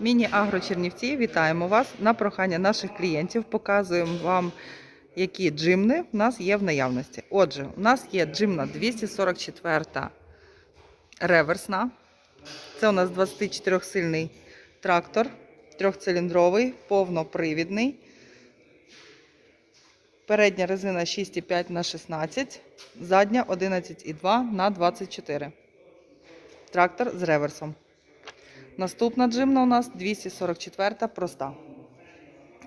Міні-агро Чернівці, вітаємо вас на прохання наших клієнтів. Показуємо вам, які джимни в нас є в наявності. Отже, у нас є джимна 244 реверсна. Це у нас 24-сильний трактор, трьохциліндровий, повнопривідний. Передня резина 6,5 на 16, задня 11,2 на 24. Трактор з реверсом. Наступна джимна у нас 244 проста.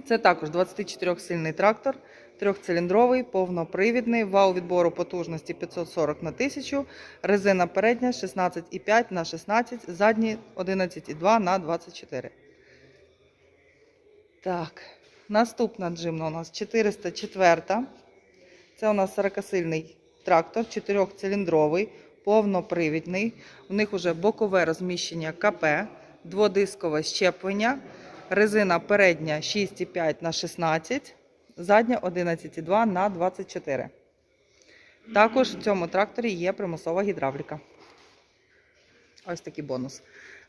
Це також 24-сильний трактор, трьохциліндровий, повнопривідний, вал відбору потужності 540 на 1000, резина передня 16,5 на 16, задні 11,2 на 24. Так, наступна джимна у нас 404. Це у нас 40-сильний трактор, 4-циліндровий, повнопривідний. У них вже бокове розміщення КП, дводискове щеплення, резина передня 6,5 на 16, задня 11,2 на 24. Також в цьому тракторі є примусова гідравліка. Ось такий бонус.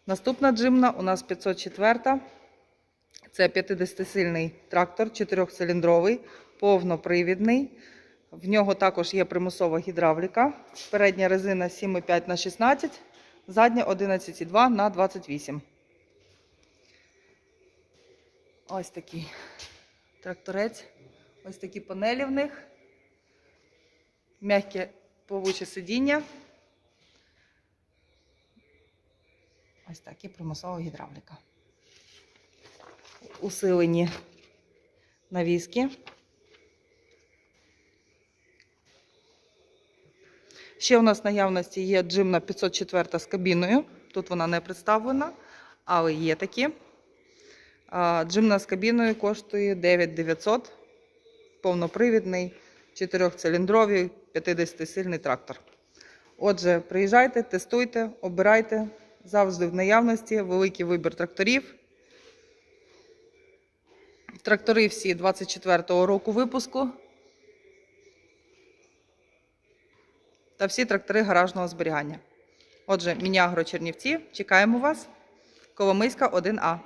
Наступна джимна у нас 504. Це 50-сильний трактор, 4-циліндровий, повнопривідний. В нього також є примусова гідравліка. Передня резина 7,5 на 16, задня 11,2 на 28. Ось такий тракторець. Ось такі панелі в них. М'яке плавуче сидіння. Ось так і примусова гідравліка. Усилені навіски. Ще у нас в наявності є джимна 504 з кабіною. Тут вона не представлена, але є такі. Джимна з кабіною коштує 9900. Повнопривідний, 4-циліндровий, 50-сильний трактор. Отже, приїжджайте, тестуйте, обирайте. Завжди в наявності великий вибір тракторів. Трактори всі 24-го року випуску. Та всі трактори гаражного зберігання. Отже, Мінягро Чернівці. Чекаємо вас. Коломийська 1А.